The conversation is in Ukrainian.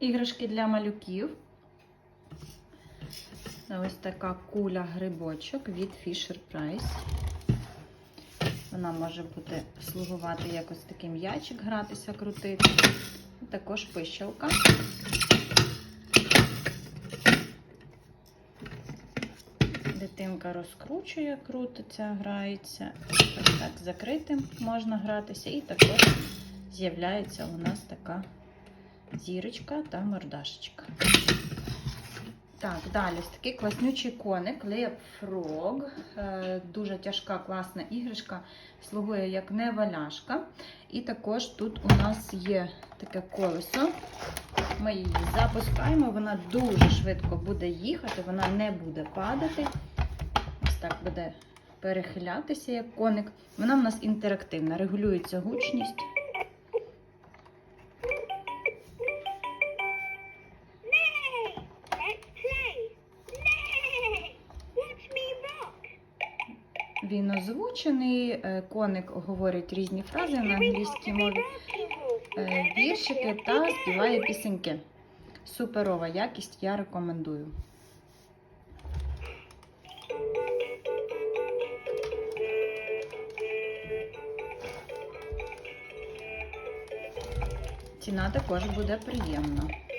іграшки для малюків. Ось така куля грибочок від Fisher Price. Вона може бути слугувати як ось такий м'ячик, гратися, крутити. І також пищалка. Дитинка розкручує, крутиться, грається. Ось так закритим можна гратися. І також з'являється у нас така зірочка та мордашечка. Так, далі ось такий класнючий коник Leap Frog. Е, Дуже тяжка, класна іграшка, слугує як неваляшка. І також тут у нас є таке колесо. Ми її запускаємо, вона дуже швидко буде їхати, вона не буде падати. Ось так буде перехилятися як коник. Вона в нас інтерактивна, регулюється гучність. Він озвучений, е, коник говорить різні фрази на англійській мові, е, віршики та співає пісеньки. Суперова якість, я рекомендую. Ціна також буде приємна.